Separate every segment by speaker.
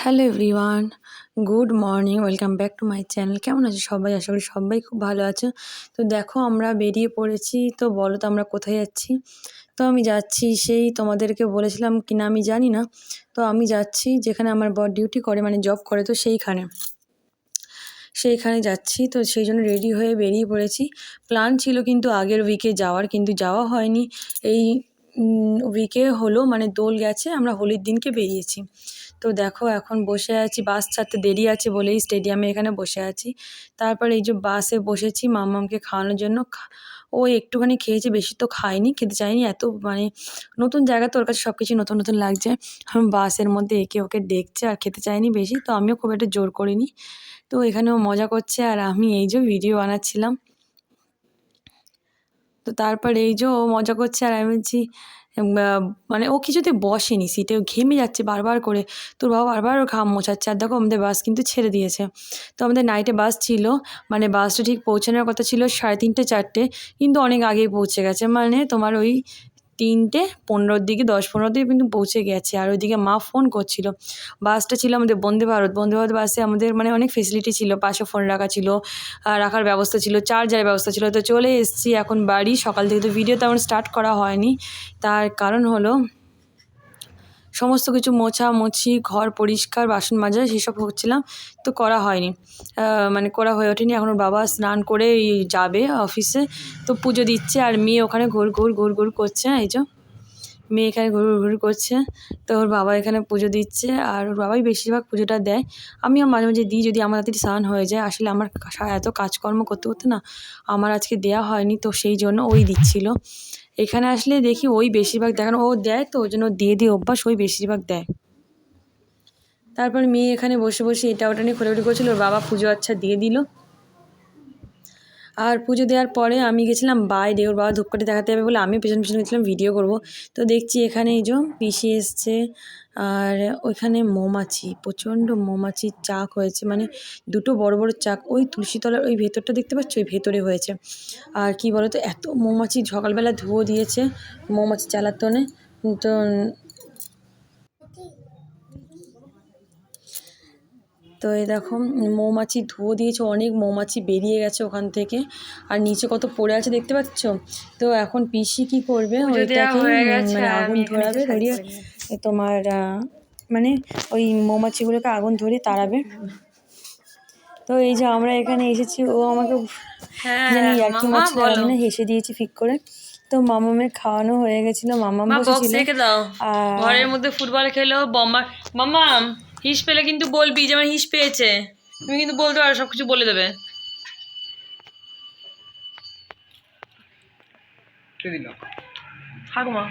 Speaker 1: Hello everyone, good morning, welcome back to my channel. কেমন আছো সবাই? আশা করি সবাই খুব ভালো আছো। তো দেখো, আমরা বেরিয়ে পড়েছি। তো বলো তো আমরা কোথায় যাচ্ছি? তো আমি যাচ্ছি সেই তোমাদেরকে বলেছিলাম কিনা আমি জানি না। তো আমি যাচ্ছি যেখানে আমার বর ডিউটি করে মানে জব করে, তো সেইখানে। সেইখানে যাচ্ছি। তো সেই জন্য রেডি হয়ে বেরিয়ে পড়েছি। প্ল্যান ছিল কিন্তু আগের উইকে যাওয়ার, কিন্তু যাওয়া হয়নি। এই উইকে হলো মানে দোল গেছে, আমরা হোলির দিনকে বেরিয়েছি। তো দেখো এখন বসে আছি, বাস ছাড়তে দেরি আছে বলেই স্টেডিয়ামে এখানে বসে আছি। তারপর এই যে বাসে বসেছি মাম্মামকে খাওয়ানোর জন্য। ও একটুখানি খেয়েছে, বেশি তো খায়নি, খেতে চায়নি। এত মানে নতুন জায়গা তো ওর কাছে সব কিছু নতুন নতুন লাগছে। আমি বাসের মধ্যে একে ওকে দেখছে আর খেতে চায়নি বেশি, তো আমিও খুব একটা জোর করিনি। তো এখানেও মজা করছে আর আমি এই যে ভিডিও বানাচ্ছিলাম। তো তারপর এই যে ও মজা করছে আর আমি বলছি মানে ও কিছুতে বসেনি সিটে ও ঘেমে যাচ্ছে বারবার করে। তোর বাবা বারবার ওর ঘাম মোছাচ্ছে। আর দেখো আমাদের বাস কিন্তু ছেড়ে দিয়েছে। তো আমাদের নাইটে বাস ছিল মানে বাসটা ঠিক পৌঁছানোর কথা ছিল সাড়ে তিনটে, চারটে, কিন্তু অনেক আগেই পৌঁছে গেছে। মানে তোমার ওই তিনটে, পনেরোর দিকে, দশ পনেরো দিকে কিন্তু পৌঁছে গেছে। আর ওইদিকে মা ফোন করছিল। বাসটা ছিল আমাদের বন্দে ভারত। বন্দে ভারত বাসে আমাদের মানে অনেক ফেসিলিটি ছিল। পাশে ফোন রাখা ছিল রাখার ব্যবস্থা ছিল চার্জারের ব্যবস্থা ছিল। তো চলে এসেছি এখন বাড়ি। সকাল থেকে তো ভিডিও তেমন স্টার্ট করা হয়নি। তার কারণ হলো সমস্ত কিছু মোছামুছি ঘর পরিষ্কার, বাসন মাজা, সেসব হচ্ছিলাম তো করা হয়নি। মানে করা হয়ে ওঠেনি। এখন ওর বাবা স্নান করে যাবে অফিসে। তো পুজো দিচ্ছে আর মেয়ে ওখানে ঘুর ঘুর ঘুর ঘুর করছে, এই যে। মেয়ে এখানে ঘুর ঘুর করছে। তো ওর বাবা এখানে পুজো দিচ্ছে আর ওর বাবাই বেশিরভাগ পুজোটা দেয়। আমিও মাঝে মাঝে দিই যদি আমার তাড়াতাড়ি স্নান হয়ে যায়। আসলে আমার এত কাজকর্ম করতে করতে না আমার আজকে দেয়া হয়নি। তো সেই জন্য ওই দিচ্ছিল। এখানে আসলে দেখি ওই বেশিরভাগ দেখানো, ও দেয় তো, ওই জন্য দিয়ে দিয়ে অভ্যাস ওই বেশিরভাগ দেয়। তারপর মেয়ে এখানে বসে বসে এটা ওটা নিয়ে খোলাখুলি করছিল, ওর বাবা পুজো আচ্ছা দিয়ে দিল। আর পুজো দেওয়ার পরে আমি গেছিলাম বাইরে ওর বাবা ধূপকাঠি দেখাতে যাবে বলে আমি পেছন পেছন গেছিলাম ভিডিও করব। তো দেখছি এখানে এই যে পিসি এসছে আর ওইখানে মৌমাছি, প্রচণ্ড মৌমাছির চাক হয়েছে মানে দুটো বড় বড় চাক, ওই তুলসীতলার ওই ভেতরটা দেখতে পাচ্ছ? ওই ভেতরে হয়েছে। আর কি বলো তো এত মৌমাছি সকালবেলা ধুয়ো দিয়েছে মৌমাছি জ্বালাতনে তো তো এই দেখো মৌমাছি ধুয়ো দিয়েছে অনেক মৌমাছি বেরিয়ে গেছে ওখান থেকে। আর নিচে কত পড়ে আছে দেখতে পাচ্ছ? তো এখন পিসি কি করবে? ওইটাকে মানে আগুন ধরাবে ধরিয়ে তোমার মানে ওই মৌমাছিগুলোকে আগুন ধরিয়ে তাড়াবে। তো এই যে আমরা এখানে এসেছি ও আমাকে জানি আমি না হেসে দিয়েছি ফিক করে। তো মামামের খাওয়ানো হয়ে গেছিল মামাম
Speaker 2: মা
Speaker 1: বসেছিল।
Speaker 2: ঘরের মধ্যে ফুটবল খেলো বম্বার মামা হিস পেলে কিন্তু বলবি যে আমার হিস পেয়েছে। তুমি কিন্তু বলতে পারো সবকিছু বলে দেবে। থাক মা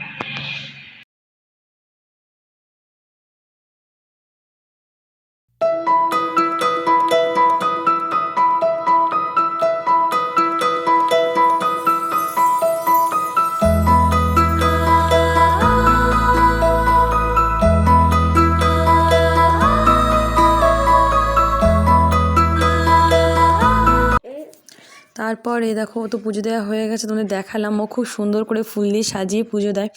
Speaker 1: তারপর দেখো তো পুজো দেওয়া হয়ে গেছে, তোমাদের দেখালাম। ও খুব সুন্দর করে ফুল দিয়ে সাজিয়ে পুজো দেয়।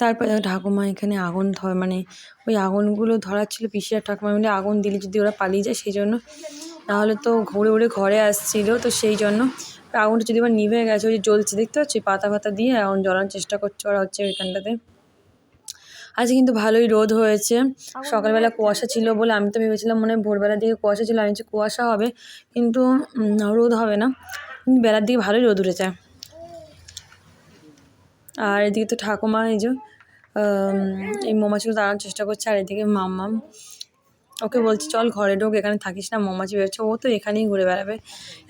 Speaker 1: তারপরে দেখো, ঠাকুমা এখানে আগুন ধর মানে ওই আগুনগুলো ধরার ছিল পিসি আর ঠাকুমা মিলে আগুন দিলে যদি ওরা পালিয়ে যায়, সেই জন্য। নাহলে তো ঘুরে ঘুরে ঘরে আসছিল, তো সেই জন্য। আগুনটা যদি আবার নিভে গেছে, ওই যে জ্বলছে, দেখতে পাচ্ছি? পাতা ফাতা দিয়ে আগুন জ্বলানোর চেষ্টা করছে ওরা হচ্ছে ওইখানটাতে। আজকে কিন্তু ভালোই রোদ হয়েছে। সকালবেলা কুয়াশা ছিল বলে আমি তো ভেবেছিলাম মনে ভোরবেলার দিকে কুয়াশা ছিল, আমি কুয়াশা হবে, কিন্তু রোদ হবে না। বেলার দিকে ভালোই রোদ উঠেছে। আর এদিকে তো ঠাকুমা এই যে এই মৌমাছিগুলো দাঁড়ানোর চেষ্টা করছে, আর এদিকে মাম্মাম ওকে বলছি, চল ঘরে ঢোক, এখানে থাকিস না, মৌমাছি বেরোচ্ছে। ও তো এখানেই ঘুরে বেড়াবে।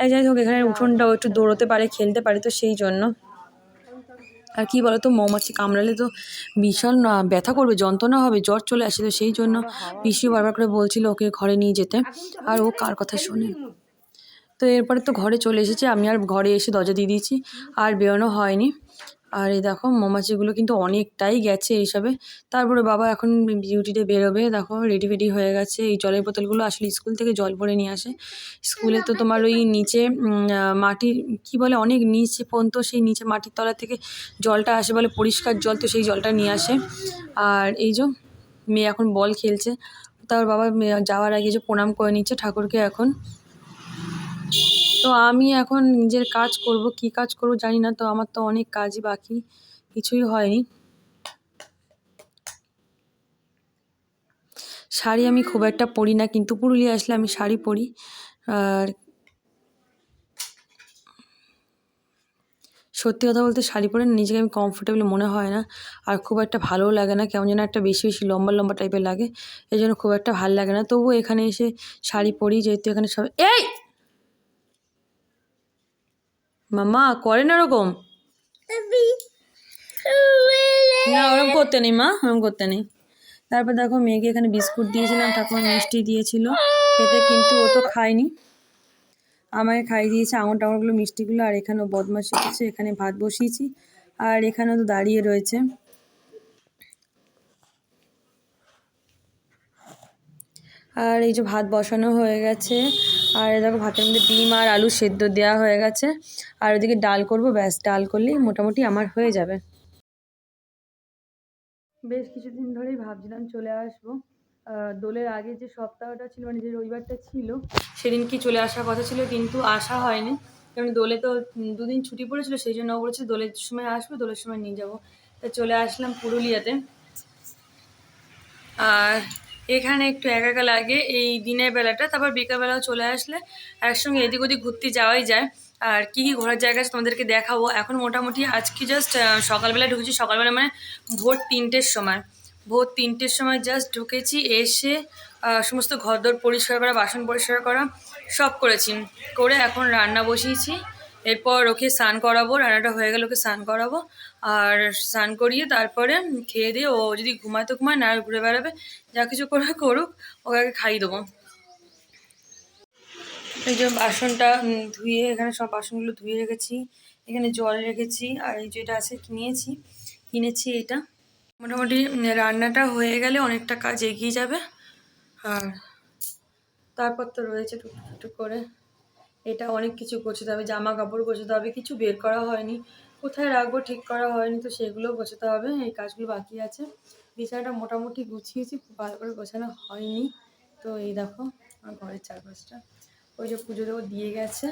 Speaker 1: এই যাই হোক এখানে উঠোনটাও একটু দৌড়তে পারে, খেলতে পারে তো সেই জন্য। আর কি বলো তো মৌমাছি কামড়ালে তো ভীষণ ব্যথা করবে, যন্ত্রণা হবে, জ্বর চলে আসে তো সেই জন্য পিসি বারবার করে বলছিল ওকে ঘরে নিয়ে যেতে। আর ও কার কথা শোনে? তো এরপরে তো ঘরে চলে এসেছি, আমি আর ঘরে এসে দরজা দিয়ে দিয়েছি, আর বেরোনো হয়নি। আর এই দেখো মৌমাছিগুলো কিন্তু অনেকটাই গেছে এইসবে তারপরে বাবা এখন ডিউটিতে বেরোবে, দেখো রেডি ফেডি হয়ে গেছে। এই জলের বোতলগুলো আসলে স্কুল থেকে জল ভরে নিয়ে আসে। স্কুলে তো তোমার ওই নিচে মাটির, কি বলে অনেক নিচে পর্যন্ত সেই নিচে মাটির তলা থেকে জলটা আসে বলে পরিষ্কার জল তো সেই জলটা নিয়ে আসে। আর এই যে মেয়ে এখন বল খেলছে তার বাবা যাওয়ার আগে যে প্রণাম করে নিচ্ছে ঠাকুরকে এখন। তো আমি এখন নিজের কাজ করব, কি কাজ করব জানি না, তো আমার তো অনেক কাজই বাকি, কিছুই হয়নি। শাড়ি আমি খুব একটা পরি না, কিন্তু পুরুলিয়া আসলে আমি শাড়ি পরি। আর সত্যি কথা বলতে শাড়ি পরে নিজেকে আমি কমফোর্টেবল মনে হয় না। আর খুব একটা ভালোও লাগে না, কেমন যেন একটা বেশি বেশি লম্বা লম্বা টাইপের লাগে এই জন্য খুব একটা ভালো লাগে না। তবুও এখানে এসে শাড়ি পরি, যেহেতু এখানে সব এই! মামা করে না ওরকম। না ওরকম করতে নেই মা ওরকম করতে নেই। তারপর দেখো মেয়েকে এখানে বিস্কুট দিয়েছিলাম ঠাকুমা মিষ্টি দিয়েছিল। খেতে কিন্তু ও তো খায়নি। আমাকে খাই দিয়েছে আঙুর টাঙুরগুলো মিষ্টিগুলো আর এখানেও বদমাস শিখেছে এখানে ভাত বসিয়েছি। আর এখানেও তো দাঁড়িয়ে রয়েছে। আর এই যে ভাত বসানো হয়ে গেছে। আর দেখো ভাতের মধ্যে ডিম আর আলু সেদ্ধ দেওয়া হয়ে গেছে। আর ওদিকে ডাল করব, ব্যাস ডাল করলেই মোটামুটি আমার হয়ে যাবে। বেশ কিছুদিন ধরেই ভাবছিলাম চলে আসব। দোলের আগে যে সপ্তাহটা ছিল মানে যে রবিবারটা ছিল, সেদিন কি চলে আসার কথা ছিল, কিন্তু আসা হয়নি। কারণ দোলে তো দুদিন ছুটি পড়েছিল, সেই জন্য বলেছে দোলের সময় আসবে, দোলের সময় নিয়ে যাব। তা চলে আসলাম পুরুলিয়াতে। আর এখানে একটু একা একা লাগে, এই দিনের বেলাটা। তারপর বিকালবেলাও চলে আসলে একসঙ্গে এদিক ওদিক ঘুরতে যাওয়াই যায়। আর কী কী ঘোরার জায়গা আছে তোমাদেরকে দেখাবো। এখন মোটামুটি আজকে জাস্ট সকালবেলা ঢুকেছি। সকালবেলা মানে ভোর তিনটের সময়। ভোর তিনটের সময় জাস্ট ঢুকেছি, এসে সমস্ত ঘরদোর পরিষ্কার করা, বাসন পরিষ্কার করা, সব করেছি। করে এখন রান্না বসিয়েছি। এরপর ওকে স্নান করাবো রান্নাটা হয়ে গেলে ওকে স্নান করাবো। আর স্নান করিয়ে তারপরে খেয়ে দিয়ে ও যদি ঘুমায় ঘুমায়, না ঘুরে বেড়াবে, যা কিছু করে করুক, ওকে আগে খাইয়ে দেবো। এই যে বাসনটা ধুয়ে, এখানে সব বাসনগুলো ধুয়ে রেখেছি। এখানে জল রেখেছি, আর এই যেটা আছে নিয়েছি কিনেছি এটা। মোটামুটি রান্নাটা হয়ে গেলে অনেকটা কাজ এগিয়ে যাবে। আর তারপর তো রয়েছে টুকটুক করে। এটা অনেক কিছু গোছাতে হবে জামা কাপড় গোছাতে হবে, কিছু বের করা হয়নি। কোথায় রাখব, ঠিক করা হয়নি, তো সেগুলোও গোছাতে হবে, এই কাজগুলো বাকি আছে। বিছানাটা মোটামুটি গুছিয়েছি ভালো করে গোছানো হয়নি। তো এই দেখো, আমার ঘরের চারপাশটা। ওই যে পুজো দিয়ে গেছে।